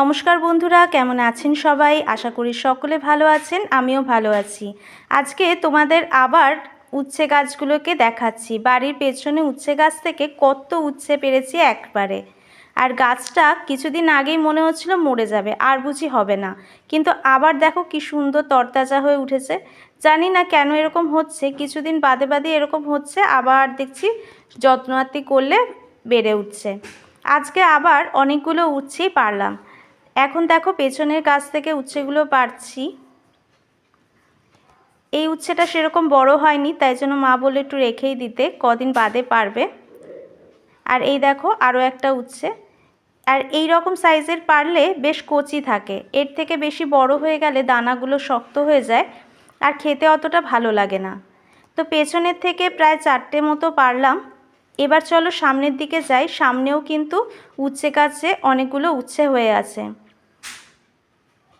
নমস্কার বন্ধুরা, কেমন আছেন সবাই? আশা করি সকলে ভালো আছেন, আমিও ভালো আছি। আজকে তোমাদের আবার উচ্ছে গাছগুলোকে দেখাচ্ছি। বাড়ির পেছনে উচ্ছে গাছ থেকে কত উচ্ছে পেরেছি একবারে। আর গাছটা কিছুদিন আগেই মনে হচ্ছিল মরে যাবে, আর বুঝি হবে না। কিন্তু আবার দেখো কি সুন্দর তরতাজা হয়ে উঠেছে। জানি না কেন এরকম হচ্ছে, কিছুদিন বাদে বাদে এরকম হচ্ছে, আবার দেখছি যত্নার্তি করলে বেড়ে উঠছে। আজকে আবার অনেকগুলো উচ্ছেই পারলাম। এখন দেখো পেছনের কাছ থেকে উচ্ছেগুলো পারছি এই উচ্ছেটা সেরকম বড় হয়নি, তাই জন্য মা বলে একটু রেখেই দিতে, কদিন বাদে পারবে। আর এই দেখো আরও একটা উচ্ছে। আর এই রকম সাইজের পারলে বেশ কচি থাকে, এর থেকে বেশি বড় হয়ে গেলে দানাগুলো শক্ত হয়ে যায় আর খেতে অতটা ভালো লাগে না। তো পেছনের থেকে প্রায় চারটে মতো পারলাম। এবার চলো সামনের দিকে যাই, সামনেও কিন্তু উচ্ছে কাছে অনেকগুলো উচ্ছে হয়ে আছে।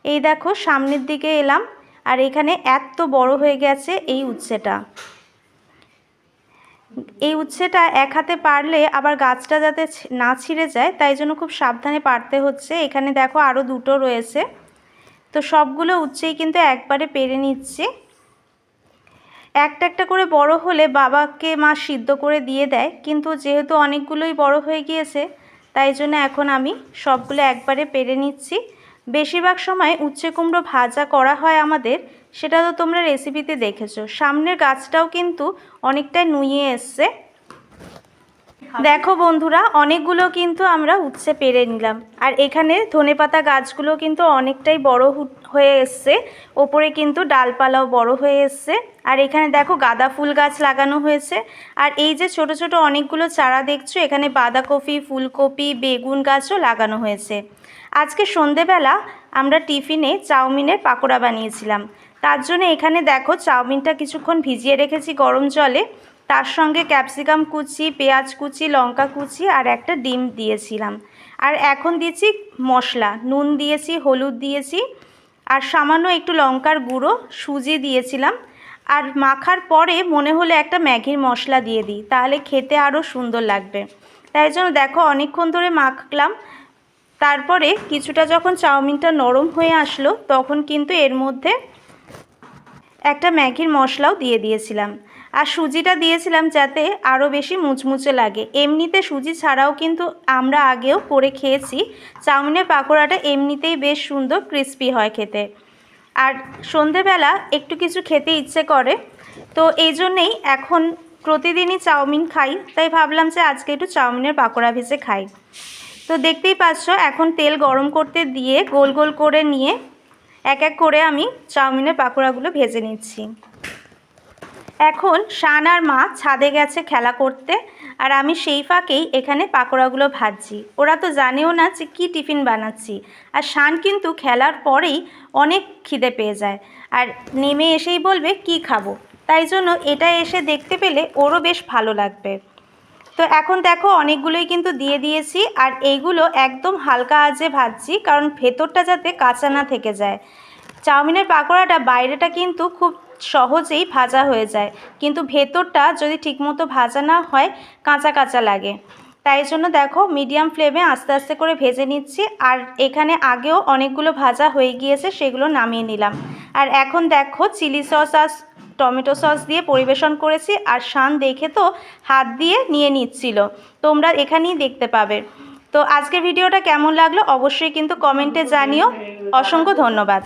এই দেখো, সামনের দিকে এলাম, আর এখানে এত বড় হয়ে গেছে এই উচ্ছেটা। এই উচ্ছেটা এক হাতে পারলে আবার গাছটা যাতে না ছিঁড়ে যায়, তাই জন্য খুব সাবধানে পারতে হচ্ছে। এখানে দেখো আরও দুটো রয়েছে। তো সবগুলো উচ্ছেই কিন্তু একবারে পেরে নিচ্ছি। একটা একটা করে বড় হলে বাবাকে মা সিদ্ধ করে দিয়ে দেয়, কিন্তু যেহেতু অনেকগুলোই বড় হয়ে গিয়েছে, তাই জন্য এখন আমি সবগুলো একবারে পেরে নিচ্ছি। বেশিরভাগ সময় উচ্ছে কুমড়ো ভাজা করা হয় আমাদের, সেটা তো তোমরা রেসিপিতে দেখেছ। সামনের গাছটাও কিন্তু অনেকটাই নুয়ে এসছে। দেখো বন্ধুরা, অনেকগুলো কিন্তু আমরা উচ্ছে পেরে নিলাম। আর এখানে ধনেপাতা গাছগুলো কিন্তু অনেকটাই বড় হয়ে এসছে। ওপরে কিন্তু ডালপালাও বড় হয়ে এসছে। আর এখানে দেখো গাঁদা ফুল গাছ লাগানো হয়েছে। আর এই যে ছোট ছোট অনেকগুলো চারা দেখছ, এখানে বাঁধাকপি, ফুলকপি, বেগুন গাছও লাগানো হয়েছে। আজকে সন্ধেবেলা আমরা টিফিনে চাউমিনের পাকোড়া বানিয়েছিলাম। তার জন্য এখানে দেখো চাউমিনটা কিছুক্ষণ ভিজিয়ে রেখেছি গরম জলে। তার সঙ্গে ক্যাপসিকাম কুচি, পেঁয়াজ কুচি, লঙ্কা কুচি আর একটা ডিম দিয়েছিলাম। আর এখন দিয়েছি মশলা। নুন দিয়েছি, হলুদ দিয়েছি আর সামান্য একটু লঙ্কার গুঁড়ো, সুজি দিয়েছিলাম। আর মাখার পরে মনে হলে একটা ম্যাগির মশলা দিয়ে দিই, তাহলে খেতে আরও সুন্দর লাগবে। তাই জন্য দেখো অনেকক্ষণ ধরে মাখলাম। তারপরে কিছুটা যখন চাউমিনটা নরম হয়ে আসলো, তখন কিন্তু এর মধ্যে একটা ম্যাগির মশলাও দিয়ে দিয়েছিলাম। আর সুজিটা দিয়েছিলাম যাতে আরও বেশি মুচমুচে লাগে। এমনিতে সুজি ছাড়াও কিন্তু আমরা আগেও করে খেয়েছি। চাউমিনের পাকোড়াটা এমনিতেই বেশ সুন্দর ক্রিস্পি হয় খেতে। আর সন্ধেবেলা একটু কিছু খেতে ইচ্ছে করে, তো এই জন্যেই এখন প্রতিদিনই চাউমিন খাই। তাই ভাবলাম যে আজকে একটু চাউমিনের পাকোড়া ভেজে খাই। তো দেখতেই পাচ্ছ, এখন তেল গরম করতে দিয়ে গোল গোল করে নিয়ে এক এক করে আমি চাউমিনের পাকোড়াগুলো ভেজে নিচ্ছি। এখন শান আর মা ছাদে গেছে খেলা করতে, আর আমি সেই ফাঁকেই এখানে পাকোড়াগুলো ভাজছি। ওরা তো জানেও না যে কী টিফিন বানাচ্ছি। আর শান কিন্তু খেলার পরেই অনেক খিদে পেয়ে যায়। আর নেমে এসেই বলবে, কি খাব? তাই জন্য এটা এসে দেখতে পেলে ওরও বেশ ভালো লাগবে। তো এখন দেখো অনেকগুলোই কিন্তু দিয়ে দিয়েছি, আর এইগুলো একদম হালকা আজে ভাজছি, কারণ ভেতরটা যাতে কাঁচা না থেকে যায়। চাউমিনের পাকোড়াটা বাইরেটা কিন্তু খুব সহজেই ভাজা হয়ে যায়। কিন্তু ভেতরটা যদি ঠিকমতো ভাজা না হয়, কাঁচা কাঁচা লাগে। তাই জন্য দেখো মিডিয়াম ফ্লেমে আস্তে আস্তে করে ভেজে নিচ্ছি। আর এখানে আগেও অনেকগুলো ভাজা হয়ে গিয়েছে, সেগুলো নামিয়ে নিলাম। আর এখন দেখো চিলি সস আর টমেটো সস দিয়ে পরিবেশন করেছি। আর শান দেখে তো হাত দিয়ে নিয়ে নিচ্ছিল। তোমরা এখানেই দেখতে পাবে। তো আজকের ভিডিওটা কেমন লাগল অবশ্যই কিন্তু কমেন্টে জানিও। অসংখ্য ধন্যবাদ।